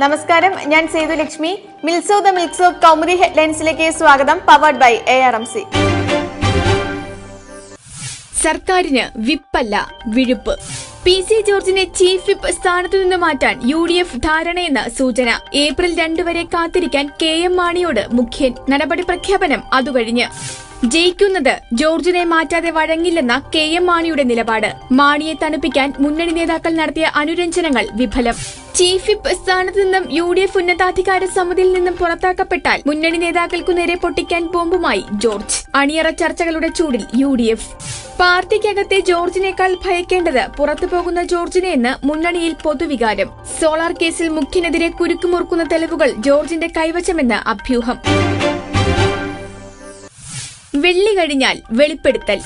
നമസ്കാരം ഞാൻ സേതു ലക്ഷ്മി. മിൽസോ ദ മിൽസോ കൗമുദി ഹെഡ്ലൈൻസിലേക്ക് സ്വാഗതം powered by A R M C സർക്കാരിന് വിപ്പല്ല വിഴുപ്പ്. പി സി ജോർജിനെ ചീഫ് വിപ്പ് സ്ഥാനത്തു നിന്ന് മാറ്റാൻ യു ഡി എഫ് ധാരണയെന്ന് സൂചന. ഏപ്രിൽ രണ്ടുവരെ കാത്തിരിക്കാൻ കെ എം മാണിയോട് മുഖ്യൻ നടപടി പ്രഖ്യാപനം അതുകഴിഞ്ഞ്. ജയിക്കുന്നത് ജോർജിനെ മാറ്റാതെ വഴങ്ങില്ലെന്ന കെ എം മാണിയുടെ നിലപാട്. മാണിയെ തണുപ്പിക്കാൻ മുന്നണി നേതാക്കൾ നടത്തിയ അനുരഞ്ജനങ്ങൾ വിഫലം. ചീഫ് വിപ്പ് സ്ഥാനത്ത് നിന്നും യു ഡി എഫ് ഉന്നതാധികാര സമിതിയിൽ നിന്നും പുറത്താക്കപ്പെട്ടാൽ മുന്നണി നേതാക്കൾക്കു നേരെ പൊട്ടിക്കാൻ ബോംബുമായി ജോർജ്. അണിയറ ചർച്ചകളുടെ ചൂടിൽ യു ഡി എഫ്. പാർട്ടിക്കകത്തെ ജോർജിനേക്കാൾ ഭയക്കേണ്ടത് പുറത്തു പോകുന്ന ജോർജിനെയെന്ന് മുന്നണിയിൽ പൊതുവികാരം. സോളാർ കേസിൽ മുഖ്യനെതിരെ കുരുക്കുമുറുക്കുന്ന തെളിവുകൾ ജോർജിന്റെ കൈവശമെന്ന് അഭ്യൂഹം. വെള്ളി കഴിഞ്ഞാൽ വെളിപ്പെടുത്തൽ.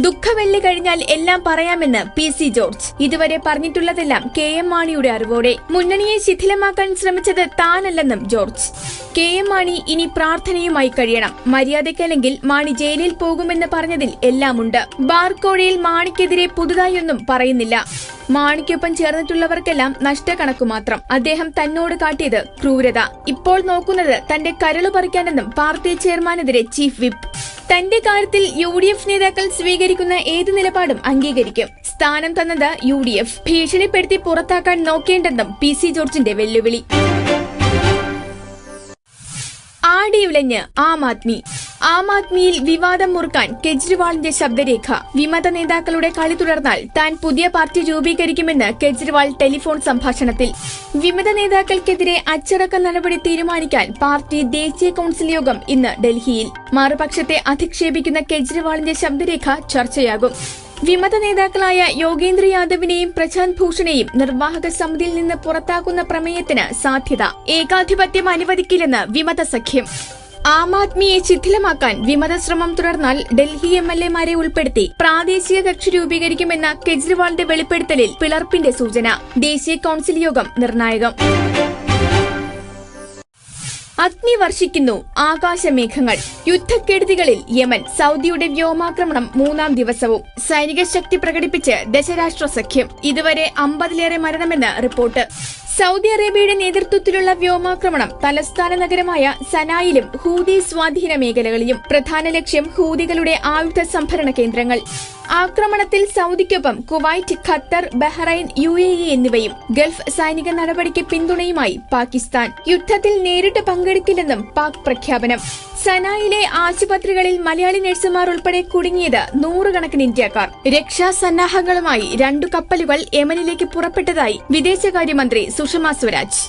ദുഃഖവെള്ളി കഴിഞ്ഞാൽ എല്ലാം പറയാമെന്ന് പി സി ജോർജ്. ഇതുവരെ പറഞ്ഞിട്ടുള്ളതെല്ലാം കെ എം മാണിയുടെ അറിവോടെ. മുന്നണിയെ ശിഥിലമാക്കാൻ ശ്രമിച്ചത് താനല്ലെന്നും ജോർജ്. കെ എം മാണി ഇനി പ്രാർത്ഥനയുമായി കഴിയണം. മര്യാദയ്ക്കല്ലെങ്കിൽ മാണി ജയിലിൽ പോകുമെന്ന് പറഞ്ഞതിൽ എല്ലാമുണ്ട്. ബാർക്കോഴയിൽ മാണിക്കെതിരെ പുതുതായൊന്നും പറയുന്നില്ല. മാണിക്കൊപ്പം ചേർന്നിട്ടുള്ളവർക്കെല്ലാം നഷ്ടക്കണക്കു മാത്രം. അദ്ദേഹം തന്നോട് കാട്ടിയത് ക്രൂരത. ഇപ്പോൾ നോക്കുന്നത് തന്റെ കരളു പറിക്കാനെന്നും പാർട്ടി ചെയർമാനെതിരെ ചീഫ് വിപ്പ്. തന്റെ കാര്യത്തിൽ യു ഡി എഫ് നേതാക്കൾ സ്വീകരിക്കുന്ന ഏത് നിലപാടും അംഗീകരിക്കും. സ്ഥാനം തന്നത് യു ഡി എഫ് ഭീഷണിപ്പെടുത്തി പുറത്താക്കാൻ നോക്കേണ്ടെന്നും പി സി ജോർജിന്റെ വെല്ലുവിളി. ആടിയുലഞ്ഞ് ആം ആദ്മി. ആം ആദ്മിയിൽ വിവാദം മുറുക്കാൻ കെജ്രിവാളിന്റെ ശബ്ദരേഖ. വിമത നേതാക്കളുടെ കളി തുടർന്നാൽ താൻ പുതിയ പാർട്ടി രൂപീകരിക്കുമെന്ന് കെജ്രിവാൾ ടെലിഫോൺ സംഭാഷണത്തിൽ. വിമത നേതാക്കൾക്കെതിരെ അച്ചടക്ക നടപടി തീരുമാനിക്കാൻ പാർട്ടി ദേശീയ കൌൺസിൽ യോഗം ഇന്ന് ഡൽഹിയിൽ. മറുപക്ഷത്തെ അധിക്ഷേപിക്കുന്ന കെജ്രിവാളിന്റെ ശബ്ദരേഖ ചർച്ചയാകും. വിമത നേതാക്കളായ യോഗേന്ദ്ര യാദവിനെയും പ്രശാന്ത് ഭൂഷണെയും നിർവാഹക സമിതിയിൽ നിന്ന് പുറത്താക്കുന്ന പ്രമേയത്തിന് സാധ്യത. ഏകാധിപത്യം അനുവദിക്കില്ലെന്ന് വിമത സഖ്യം. ആം ആദ്മിയെ ശിഥിലമാക്കാൻ വിമത ശ്രമം തുടർന്നാൽ ഡൽഹി എം എൽ എമാരെ ഉൾപ്പെടുത്തി പ്രാദേശിക കക്ഷി രൂപീകരിക്കുമെന്ന കെജ്രിവാളിന്റെ വെളിപ്പെടുത്തലിൽ പിളർപ്പിന്റെ സൂചന. ദേശീയ കൌൺസിൽ യോഗം നിർണായകം. അഗ്നി വർഷിക്കുന്നു. ആകാശമേഘങ്ങൾ. യുദ്ധക്കെടുതികളിൽ യമൻ സൗദിയുടെ വ്യോമാക്രമണം മൂന്നാം ദിവസവും. സൈനിക ശക്തി പ്രകടിപ്പിച്ച് ദശരാഷ്ട്ര സഖ്യം. ഇതുവരെ അമ്പതിലേറെ മരണമെന്ന് റിപ്പോർട്ട്. സൗദി അറേബ്യയുടെ നേതൃത്വത്തിലുള്ള വ്യോമാക്രമണം തലസ്ഥാന നഗരമായ സനായിലും ഹൂതി സ്വാധീന മേഖലകളിലും പ്രധാന ലക്ഷ്യം ഹൂതികളുടെ ആയുധ സംഭരണ കേന്ദ്രങ്ങൾ. ആക്രമണത്തിൽ സൗദിക്കൊപ്പം Kuwait Qatar Bahrain U A E എന്നിവയും ഗൾഫ് സൈനിക നടപടിക്ക് പിന്തുണയുമായി പാകിസ്ഥാൻ. യുദ്ധത്തിൽ നേരിട്ട് പങ്കെടുക്കില്ലെന്നും പാക് പ്രഖ്യാപനം. സനായിലെ ആശുപത്രികളിൽ മലയാളി നഴ്സുമാർ ഉൾപ്പെടെ കുടുങ്ങിയത് നൂറുകണക്കിന് ഇന്ത്യക്കാർ. രക്ഷാ സന്നാഹങ്ങളുമായി രണ്ടു കപ്പലുകൾ യമനിലേക്ക് പുറപ്പെട്ടതായി വിദേശകാര്യമന്ത്രി സുഷമ സ്വരാജ്.